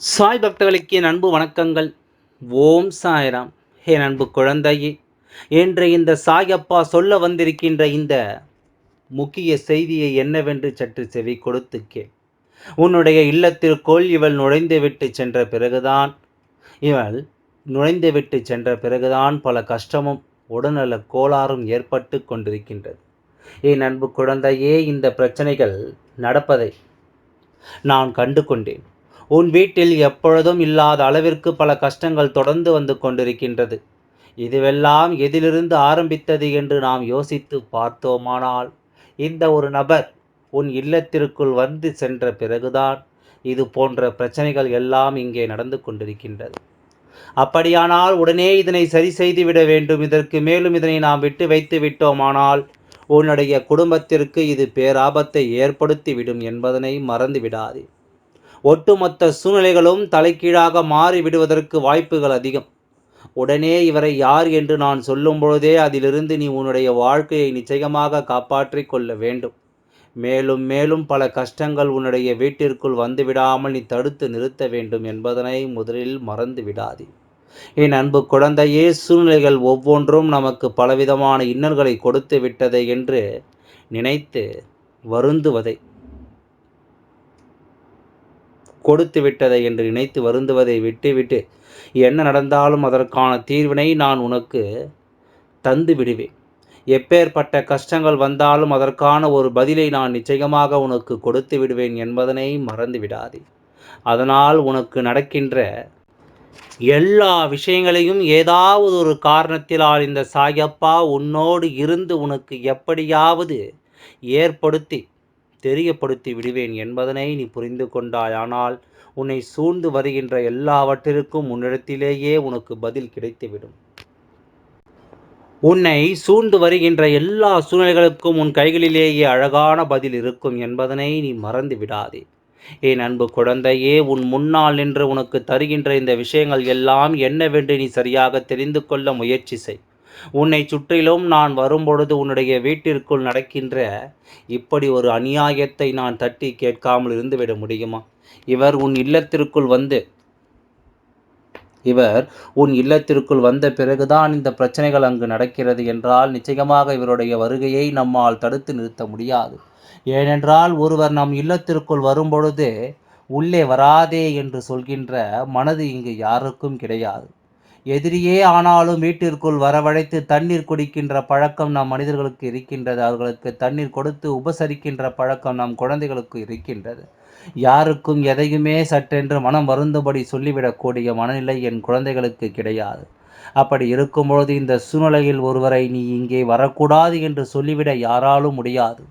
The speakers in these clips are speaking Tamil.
சாய் பக்தர்களுக்கு என் அன்பு வணக்கங்கள். ஓம் சாய்ராம். என் அன்பு குழந்தையே என்று இந்த சாயப்பா சொல்ல வந்திருக்கின்ற இந்த முக்கிய செய்தியை என்னவென்று சற்று செவி கொடுத்து கேள். உன்னுடைய இல்லத்திற்குள் இவள் நுழைந்துவிட்டு சென்ற பிறகுதான் இவள் நுழைந்துவிட்டு சென்ற பிறகுதான் பல கஷ்டமும் உடல்நல கோளாறும் ஏற்பட்டு கொண்டிருக்கின்றது. என் அன்பு குழந்தையே இந்த பிரச்சனைகள் நடப்பதை நான் கண்டு கொண்டேன் உன் வீட்டில் எப்பொழுதும் இல்லாத அளவிற்கு பல கஷ்டங்கள் தொடர்ந்து வந்து கொண்டிருக்கின்றது. இதுவெல்லாம் எதிலிருந்து ஆரம்பித்தது என்று நாம் யோசித்து பார்த்தோமானால் இந்த ஒரு நபர் உன் இல்லத்திற்குள் வந்து சென்ற பிறகுதான் இது போன்ற பிரச்சனைகள் எல்லாம் இங்கே நடந்து கொண்டிருக்கின்றது. அப்படியானால் உடனே இதனை சரி செய்து விட வேண்டும். இதற்கு மேலும் இதனை நாம் விட்டு வைத்து விட்டோமானால் உன்னுடைய குடும்பத்திற்கு இது பேராபத்தை ஏற்படுத்திவிடும் என்பதனை மறந்து விடாதே. ஒட்டுமொத்த சூழ்நிலைகளும் தலைகீழாக மாறிவிடுவதற்கு வாய்ப்புகள் அதிகம். உடனே இவரை யார் என்று நான் சொல்லும் பொழுதே அதிலிருந்து நீ உன்னுடைய வாழ்க்கையை நிச்சயமாக காப்பாற்றிக் கொள்ள வேண்டும். மேலும் மேலும் பல கஷ்டங்கள் உன்னுடைய வீட்டிற்குள் வந்துவிடாமல் நீ தடுத்து நிறுத்த வேண்டும் என்பதனை முதலில் மறந்து விடாதே என் அன்பு குழந்தையே சூழ்நிலைகள் ஒவ்வொன்றும் நமக்கு பலவிதமான இன்னல்களை கொடுத்து விட்டதை என்று நினைத்து வருந்துவதை. கொடுத்து விட்டதை என்று நினைத்து வருந்துவதை விட்டுவிட்டு என்ன நடந்தாலும் அதற்கான தீர்வினை நான் உனக்கு தந்து விடுவேன். எப்பேற்பட்ட கஷ்டங்கள் வந்தாலும் அதற்கான ஒரு பதிலை நான் நிச்சயமாக உனக்கு கொடுத்து விடுவேன் என்பதனை மறந்து விடாதே. அதனால் உனக்கு நடக்கின்ற எல்லா விஷயங்களையும் ஏதாவது ஒரு காரணத்தினால் இந்த சாயப்பா உன்னோடு இருந்து உனக்கு எப்படியாவது ஏற்படுத்தி தெரியப்படுத்தி விடுவேன் என்பதனை நீ புரிந்து கொண்டாயானால் உன்னை சூழ்ந்து வருகின்ற எல்லாவற்றிற்கும் உன்னிடத்திலேயே உனக்கு பதில் கிடைத்துவிடும். உன்னை சூழ்ந்து வருகின்ற எல்லா சூழ்நிலைகளுக்கும் உன் கைகளிலேயே அழகான பதில் இருக்கும் என்பதனை நீ மறந்து விடாதே. என் அன்பு குழந்தையே உன் முன்னால் நின்று உனக்கு தருகின்ற இந்த விஷயங்கள் எல்லாம் என்னவென்று நீ சரியாக தெரிந்து கொள்ள முயற்சி செய். உன்னை சுற்றிலும் நான் வரும்பொழுது உன்னுடைய வீட்டிற்குள் நடக்கின்ற இப்படி ஒரு அநியாயத்தை நான் தட்டி கேட்காமல் இருந்துவிட முடியுமா? இவர் உன் இல்லத்திற்குள் வந்து இவர் உன் இல்லத்திற்குள் வந்த பிறகுதான் இந்த பிரச்சனைகள் அங்கு நடக்கிறது என்றால் நிச்சயமாக இவருடைய வருகையை நம்மால் தடுத்து நிறுத்த முடியாது. ஏனென்றால் ஒருவர் நம் இல்லத்திற்குள் வரும்பொழுது உள்ளே வராதே என்று சொல்கின்ற மனது இங்கு யாருக்கும் கிடையாது. எதிரியே ஆனாலும் வீட்டிற்குள் வரவழைத்து தண்ணீர் குடிக்கின்ற பழக்கம் நம் மனிதர்களுக்கு இருக்கின்றது. அவர்களுக்கு தண்ணீர் கொடுத்து உபசரிக்கின்ற பழக்கம் நம் குழந்தைகளுக்கு இருக்கின்றது. யாருக்கும் எதையுமே சற்றென்று மனம் வருந்தும்படி சொல்லிவிடக்கூடிய மனநிலை என் குழந்தைகளுக்கு கிடையாது. அப்படி இருக்கும்பொழுது இந்த சூழ்நிலையில் ஒருவரை நீ இங்கே வரக்கூடாது என்று சொல்லிவிட யாராலும் முடியாது.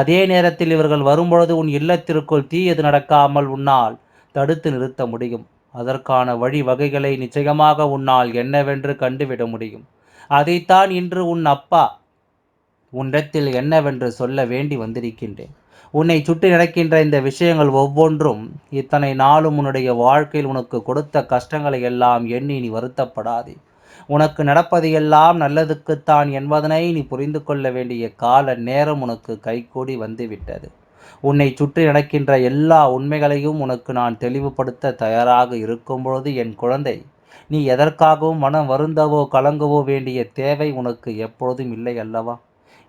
அதே நேரத்தில் இவர்கள் வரும்பொழுது உன் இல்லத்திற்குள் தீயது நடக்காமல் உன்னால் தடுத்து நிறுத்த முடியும். அதற்கான வழி வகைகளை நிச்சயமாக உன்னால் என்னவென்று கண்டுவிட முடியும். அதைத்தான் இன்று உன் அப்பா உன்னிடத்தில் என்னவென்று சொல்ல வேண்டி வந்திருக்கின்றேன். உன்னை சுற்றி நடக்கின்ற இந்த விஷயங்கள் ஒவ்வொன்றும் இத்தனை நாளும் உன்னுடைய வாழ்க்கையில் உனக்கு கொடுத்த கஷ்டங்களை எல்லாம் எண்ணி நீ வருத்தப்படாதே. உனக்கு நடப்பதையெல்லாம் நல்லதுக்குத்தான் என்பதனை நீ புரிந்து கொள்ள வேண்டிய கால நேரம் உனக்கு கைகூடி வந்துவிட்டது. உன்னை சுற்றி நடக்கின்ற எல்லா உண்மைகளையும் உனக்கு நான் தெளிவுபடுத்த தயாராக இருக்கும் பொழுது என் குழந்தை நீ எதற்காகவும் மனம் வருந்தவோ கலங்கவோ வேண்டிய தேவை உனக்கு எப்பொழுதும் இல்லை அல்லவா?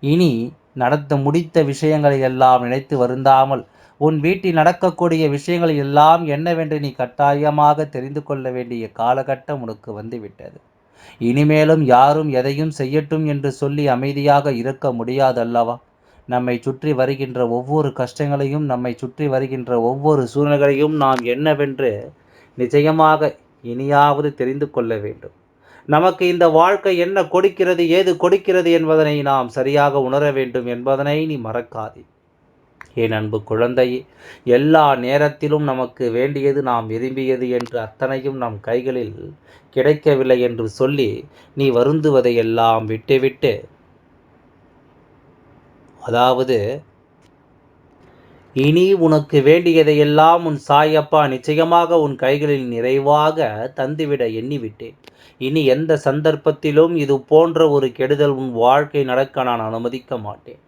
இனி நடத்த முடித்த விஷயங்களை எல்லாம் நினைத்து வருந்தாமல் உன் வீட்டில் நடக்கக்கூடிய விஷயங்கள் எல்லாம் என்னவென்று நீ கட்டாயமாக தெரிந்து கொள்ள வேண்டிய காலகட்டம் உனக்கு வந்துவிட்டது. இனிமேலும் யாரும் எதையும் செய்யட்டும் என்று சொல்லி அமைதியாக இருக்க முடியாதல்லவா? நம்மை சுற்றி வருகின்ற ஒவ்வொரு கஷ்டங்களையும் நம்மை சுற்றி வருகின்ற ஒவ்வொரு சூழ்நிலைகளையும் நாம் என்னவென்று நிச்சயமாக இனியாவது தெரிந்து கொள்ள வேண்டும். நமக்கு இந்த வாழ்க்கை என்ன கொடுக்கிறது ஏது கொடுக்கிறது என்பதனை நாம் சரியாக உணர வேண்டும் என்பதனை நீ மறக்காதே. என் அன்பு குழந்தையே எல்லா நேரத்திலும் நமக்கு வேண்டியது நாம் விரும்பியது என்று அத்தனையும் நம் கைகளில் கிடைக்கவில்லை என்று சொல்லி நீ வருந்துவதையெல்லாம் விட்டுவிட்டு அதாவது இனி உனக்கு வேண்டியதையெல்லாம் உன் சாயப்பா நிச்சயமாக உன் கைகளில் நிறைவாக தந்துவிட எண்ணிவிட்டேன். இனி எந்த சந்தர்ப்பத்திலும் இது போன்ற ஒரு கெடுதல் உன் வாழ்க்கை நடக்க நான் அனுமதிக்க மாட்டேன்.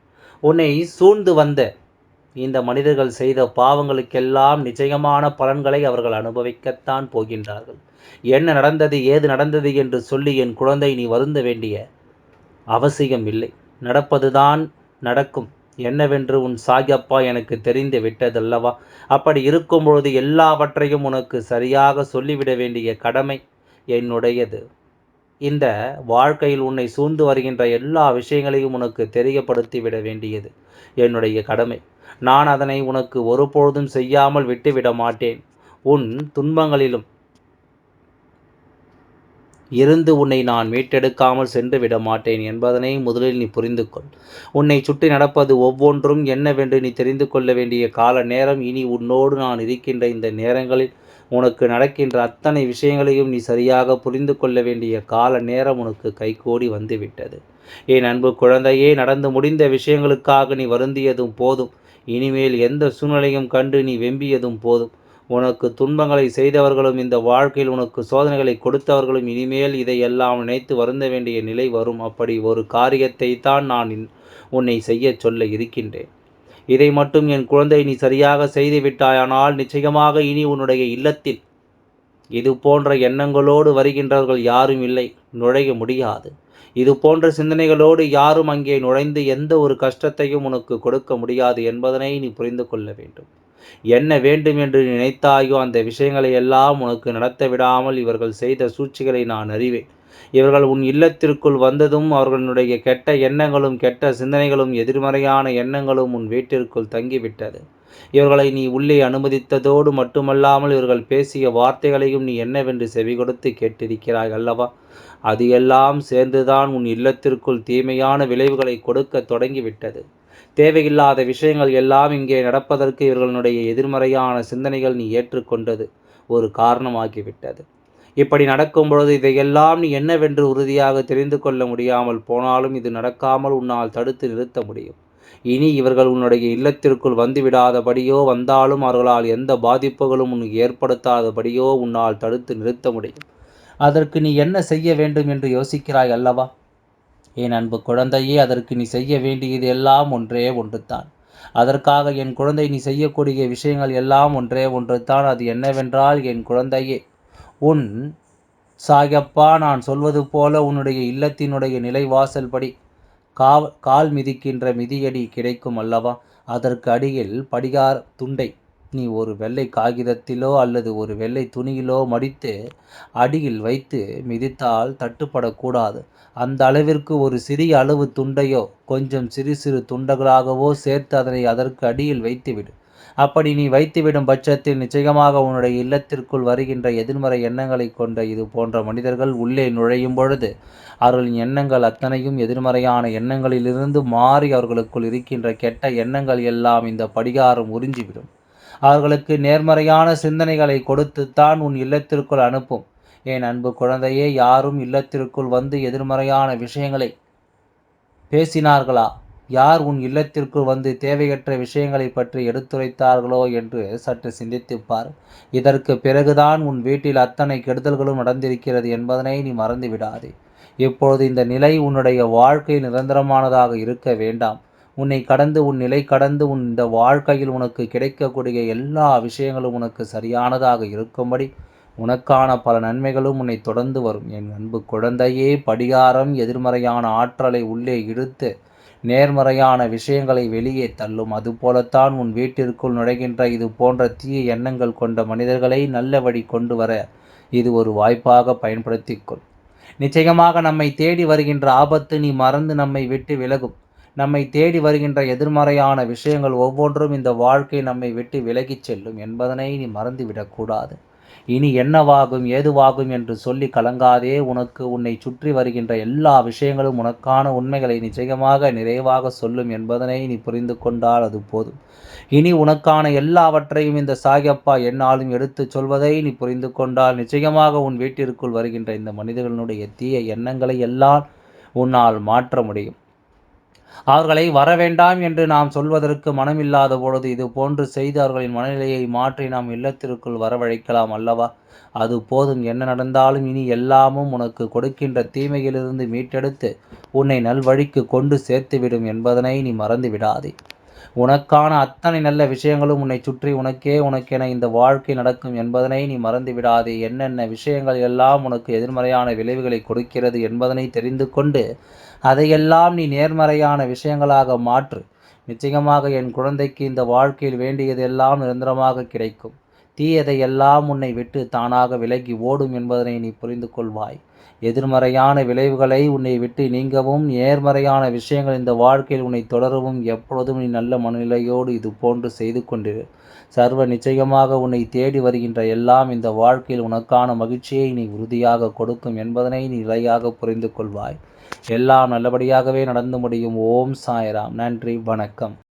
உன்னை சூழ்ந்து வந்த இந்த மனிதர்கள் செய்த பாவங்களுக்கெல்லாம் நிச்சயமான பலன்களை அவர்கள் அனுபவிக்கத்தான் போகின்றார்கள். என்ன நடந்தது ஏது நடந்தது என்று சொல்லி என் குழந்தை நீ வருந்த வேண்டிய அவசியம் இல்லை நடப்பதுதான் நடக்கும். என்னவென்று உன் சாயப்பா எனக்கு தெரிந்து விட்டதல்லவா? அப்படி இருக்கும்பொழுது எல்லாவற்றையும் உனக்கு சரியாக சொல்லிவிட வேண்டிய கடமை என்னுடையது. இந்த வாழ்க்கையில் உன்னை சூழ்ந்து வருகின்ற எல்லா விஷயங்களையும் உனக்கு தெரியப்படுத்தி விட வேண்டியது என்னுடைய கடமை. நான் அதனை உனக்கு ஒருபொழுதும் செய்யாமல் விட்டுவிட மாட்டேன். உன் துன்பங்களிலும் இருந்து உன்னை நான் மீட்டெடுக்காமல் சென்று விட மாட்டேன் என்பதனை முதலில் நீ புரிந்து கொள் உன்னை சுற்றி நடப்பது ஒவ்வொன்றும் என்னவென்று நீ தெரிந்து கொள்ள வேண்டிய கால நேரம். இனி உன்னோடு நான் இருக்கின்ற இந்த நேரங்களில் உனக்கு நடக்கின்ற அத்தனை விஷயங்களையும் நீ சரியாக புரிந்து கொள்ள வேண்டிய கால நேரம் உனக்கு கைகூடி வந்துவிட்டது. என் அன்பு குழந்தையே நடந்து முடிந்த விஷயங்களுக்காக நீ வருந்தியதும் போதும். இனிமேல் எந்த சூழ்நிலையும் கண்டு நீ வெம்பியதும் போதும். உனக்கு துன்பங்களை செய்தவர்களும் இந்த வாழ்க்கையில் உனக்கு சோதனைகளை கொடுத்தவர்களும் இனிமேல் இதையெல்லாம் நினைத்து வருந்த வேண்டிய நிலை வரும். அப்படி ஒரு காரியத்தை தான் நான் உன்னை செய்ய சொல்ல இருக்கின்றேன். இதை மட்டும் என் குழந்தை நீ சரியாக செய்துவிட்டாயானால் நிச்சயமாக இனி உன்னுடைய இல்லத்தில் இது போன்ற எண்ணங்களோடு வருகின்றவர்கள் யாரும் இல்லை நுழைய முடியாது. இது போன்ற சிந்தனைகளோடு யாரும் அங்கே நுழைந்து எந்த ஒரு கஷ்டத்தையும் உனக்கு கொடுக்க முடியாது என்பதனை நீ புரிந்து கொள்ள வேண்டும். என்ன வேண்டும் என்று நினைத்தாயோ அந்த விஷயங்களை எல்லாம் உனக்கு நடத்த விடாமல் இவர்கள் செய்த சூழ்ச்சிகளை நான் அறிவேன். இவர்கள் உன் இல்லத்திற்குள் வந்ததும் அவர்களுடைய கெட்ட எண்ணங்களும் கெட்ட சிந்தனைகளும் எதிர்மறையான எண்ணங்களும் உன் வீட்டிற்குள் தங்கிவிட்டது. இவர்களை நீ உள்ளே அனுமதித்ததோடு மட்டுமல்லாமல் இவர்கள் பேசிய வார்த்தைகளையும் நீ என்னவென்று செவி கொடுத்து கேட்டிருக்கிறாய் அல்லவா? அது எல்லாம் சேர்ந்துதான் உன் இல்லத்திற்குள் தீமையான விளைவுகளை கொடுக்க தொடங்கிவிட்டது. தேவையில்லாத விஷயங்கள் எல்லாம் இங்கே நடப்பதற்கு இவர்களுடைய எதிர்மறையான சிந்தனைகள் நீ ஏற்றுக்கொண்டது ஒரு காரணமாகிவிட்டது. இப்படி நடக்கும் பொழுது இதையெல்லாம் நீ என்னவென்று உறுதியாக தெரிந்து கொள்ள முடியாமல் போனாலும் இது நடக்காமல் உன்னால் தடுத்து நிறுத்த முடியும். இனி இவர்கள் உன்னுடைய இல்லத்திற்குள் வந்துவிடாதபடியோ வந்தாலும் அவர்களால் எந்த பாதிப்புகளும் உனக்கு ஏற்படுத்தாதபடியோ உன்னால் தடுத்து நிறுத்த முடியும். அதற்கு நீ என்ன செய்ய வேண்டும் என்று யோசிக்கிறாய் அல்லவா? என் அன்பு குழந்தையே அதற்கு நீ செய்ய வேண்டியது எல்லாம் ஒன்றே ஒன்றுத்தான் அதற்காக என் குழந்தை நீ செய்யக்கூடிய விஷயங்கள் எல்லாம் ஒன்றே ஒன்றுத்தான் அது என்னவென்றால் என் குழந்தையே உன் சாயப்பா நான் சொல்வது போல உன்னுடைய இல்லத்தினுடைய நிலைவாசல் படி கால் மிதிக்கின்ற மிதியடி கிடைக்கும் அல்லவா? அதற்கு அடியில் படிகார் துண்டை நீ ஒரு வெள்ளை காகிதத்திலோ அல்லது ஒரு வெள்ளை துணியிலோ மடித்து அடியில் வைத்து மிதித்தால் தட்டுப்படக்கூடாது. அந்த அளவிற்கு ஒரு சிறிய அளவு துண்டையோ கொஞ்சம் சிறு சிறு துண்டங்களாகவோ சேர்த்து அதனை அதற்கு அடியில் வைத்துவிடு. அப்படி நீ வைத்துவிடும் பட்சத்தில் நிச்சயமாக உன்னுடைய இல்லத்திற்குள் வருகின்ற எதிர்மறை எண்ணங்களை கொண்ட இது போன்ற மனிதர்கள் உள்ளே நுழையும் பொழுது அவர்களின் எண்ணங்கள் அத்தனையும் எதிர்மறையான எண்ணங்களிலிருந்து மாறி அவர்களுக்குள் இருக்கின்ற கெட்ட எண்ணங்கள் எல்லாம் இந்த படிகாரம் உறிஞ்சிவிடும். அவர்களுக்கு நேர்மறையான சிந்தனைகளை கொடுத்துத்தான் உன் இல்லத்திற்குள் அனுப்பும். என் அன்பு குழந்தையே யாரும் இல்லத்திற்குள் வந்து எதிர்மறையான விஷயங்களை பேசினார்களா? யார் உன் இல்லத்திற்குள் வந்து தேவையற்ற விஷயங்களை பற்றி எடுத்துரைத்தார்களோ என்று சற்று சிந்தித்துப்பார் இதற்கு பிறகுதான் உன் வீட்டில் அத்தனை கெடுதல்களும் நடந்திருக்கிறது என்பதனை நீ மறந்துவிடாதே. இப்பொழுது இந்த நிலை உன்னுடைய வாழ்க்கை நிரந்தரமானதாக இருக்க வேண்டாம். உன்னை கடந்து உன் நிலை கடந்து உன் இந்த வாழ்க்கையில் உனக்கு கிடைக்கக்கூடிய எல்லா விஷயங்களும் உனக்கு சரியானதாக இருக்கும்படி உனக்கான பல நன்மைகளும் உன்னை தொடர்ந்து வரும். என் அன்பு குழந்தையே படிகாரம் எதிர்மறையான ஆற்றலை உள்ளே இழுத்து நேர்மறையான விஷயங்களை வெளியே தள்ளும். அதுபோலத்தான் உன் வீட்டிற்குள் நுழைகின்ற இது போன்ற தீய எண்ணங்கள் கொண்ட மனிதர்களை நல்ல வழி கொண்டு வர இது ஒரு வாய்ப்பாக பயன்படுத்திக்கொள் நிச்சயமாக நம்மை தேடி வருகின்ற ஆபத்து நீ மறந்து நம்மை விட்டு விலகும். நம்மை தேடி வருகின்ற எதிர்மறையான விஷயங்கள் ஒவ்வொன்றும் இந்த வாழ்க்கை நம்மை விட்டு விலகிச் செல்லும் என்பதனை நீ மறந்துவிடக்கூடாது இனி என்னவாகும் ஏதுவாகும் என்று சொல்லி கலங்காதே உனக்கு உன்னை சுற்றி வருகின்ற எல்லா விஷயங்களும் உனக்கான உண்மைகளை நிச்சயமாக நிறைவாக சொல்லும் என்பதனை நீ புரிந்து கொண்டால் அது போதும். இனி உனக்கான எல்லாவற்றையும் இந்த சாயப்பா என்னாலும் எடுத்துச் சொல்வதை நீ புரிந்து கொண்டால் நிச்சயமாக உன் வீட்டிற்குள் வருகின்ற இந்த மனிதர்களுடைய தீய எண்ணங்களை எல்லாம் உன்னால் மாற்ற முடியும். அவர்களை வரவேண்டாம் என்று நாம் சொல்வதற்கு மனமில்லாத பொழுது இது போன்று செய்து அவர்களின் மனநிலையை மாற்றி நாம் இல்லத்திற்குள் வரவழைக்கலாம் அல்லவா? அது போதும். என்ன நடந்தாலும் இனி எல்லாமும் உனக்கு கொடுக்கின்ற தீமையிலிருந்து மீட்டெடுத்து உன்னை நல்வழிக்கு கொண்டு சேர்த்துவிடும் என்பதனை நீ மறந்து விடாதே உனக்கான அத்தனை நல்ல விஷயங்களும் உன்னை சுற்றி உனக்கே உனக்கென இந்த வாழ்க்கை நடக்கும் என்பதனை நீ மறந்து விடாதே என்னென்ன விஷயங்கள் எல்லாம் உனக்கு எதிர்மறையான விளைவுகளை கொடுக்கிறது என்பதனை தெரிந்து கொண்டு அதையெல்லாம் நீ நேர்மறையான விஷயங்களாக மாற்று. நிச்சயமாக என் குழந்தைக்கு இந்த வாழ்க்கையில் வேண்டியதெல்லாம் நிரந்தரமாக கிடைக்கும். தீயதை எல்லாம் உன்னை விட்டு தானாக விலகி ஓடும் என்பதனை நீ புரிந்து கொள்வாய் எதிர்மறையான விளைவுகளை உன்னை விட்டு நீங்கவும் நேர்மறையான விஷயங்கள் இந்த வாழ்க்கையில் உன்னை தொடரவும் எப்பொழுதும் நீ நல்ல மனநிலையோடு இது போன்று செய்து கொண்டிரு சர்வ நிச்சயமாக உன்னை தேடி வருகின்ற எல்லாம் இந்த வாழ்க்கையில் உனக்கான மகிழ்ச்சியை நீ உறுதியாக கொடுக்கும் என்பதனை நீ நிலையாக புரிந்து கொள்வாய். எல்லாம் நல்லபடியாகவே நடந்து முடியும். ஓம் சாய்ராம். நன்றி. வணக்கம்.